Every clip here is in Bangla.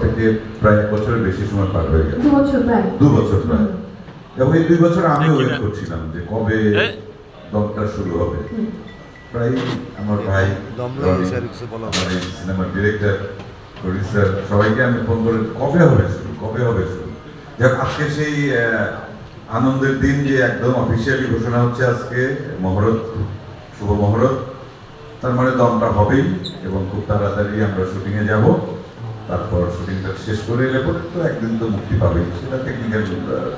থেকে প্রায় এক বছরের বেশি সময় পার হয়ে গেছে। দু বছর প্রায়। দু বছর প্রায়। এবং এই দুই বছর আমি ওয়েট করছিলাম যে কবে দমটা শুরু হবে। প্রায় আমার ভাই এই সিনেমার ডিরেক্টর প্রডিউসার সবাইকে আমি ফোন করে কবে হবে শুরু? কবে হবে শুরু? যাক আজকে সেই আহ, আনন্দের দিন যে একদম অফিসিয়ালি ঘোষণা হচ্ছে আজকে মহরত শুভ মহরত। তার মানে দমটা হবেই এবং খুব তাড়াতাড়ি আমরা শুটিংয়ে যাব। তারপর শুটিংটা শেষ করে এলে পরে তো একদিন তো মুক্তি পাবেই। সেটা টেকনিক্যাল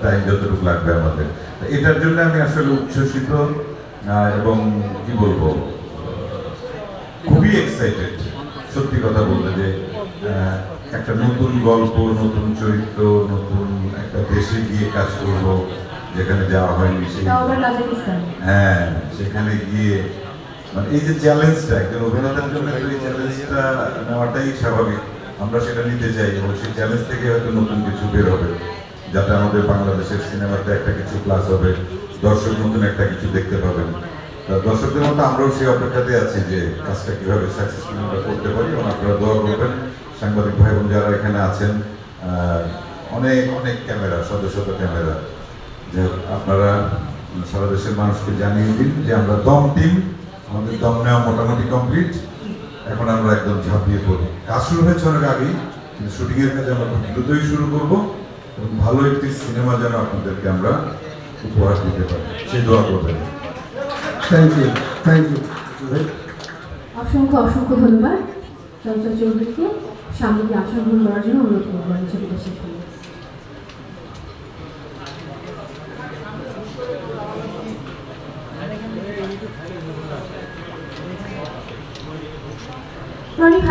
টাইম যতটুকু লাগবে আমাদের। এটার জন্য আমি আসলে উচ্ছ্বসিত এবং কি বলব খুবই এক্সাইটেড সত্যি কথা বলতে যে একটা নতুন গল্প নতুন চরিত্র নতুন একটা দেশে গিয়ে কাজ করব যেখানে যাওয়া হয়নি হ্যাঁ সেখানে গিয়ে মানে এই যে চ্যালেঞ্জটা একজন অভিনেতার জন্য এই চ্যালেঞ্জটা নেওয়াটাই স্বাভাবিক। আমরা সেটা নিতে চাই এবং সেই চ্যালেঞ্জ থেকে হয়তো নতুন কিছু বের হবে, যাতে আমাদের বাংলাদেশের সিনেমাতে একটা কিছু ক্লাস হবে, দর্শক নতুন একটা কিছু দেখতে পাবেন। দর্শকদের মতো আমরাও সেই অপেক্ষাতে আছি যে কাজটা কীভাবে সাকসেসফুল আমরা করতে পারি এবং আপনারা দোয়া করবেন, সাংবাদিক ভাই বোন যারা এখানে আছেন অনেক অনেক ক্যামেরা শত শত ক্যামেরা যে আপনারা সারা দেশের মানুষকে জানিয়ে দিন যে আমরা দম টিম আমাদের দম নেওয়া মোটামুটি কমপ্লিট এখন আমরা একদম ঝাঁপিয়ে পড়ি। কাজ শুরু হয়েছে অনেক আগেই কিন্তু শুটিংয়ের এর কাজ আমরা খুব দ্রুতই শুরু করব এবং ভালো একটি সিনেমা যেন আপনাদেরকে আমরা উপহার দিতে পারি। সেই দোয়া করবেন। থ্যাংক ইউ থ্যাংক ইউ অসংখ্য অসংখ্য ধন্যবাদ। চঞ্চল চৌধুরীকে সামনে আসন গ্রহণ করার জন্য অনুরোধ করব। เรานี่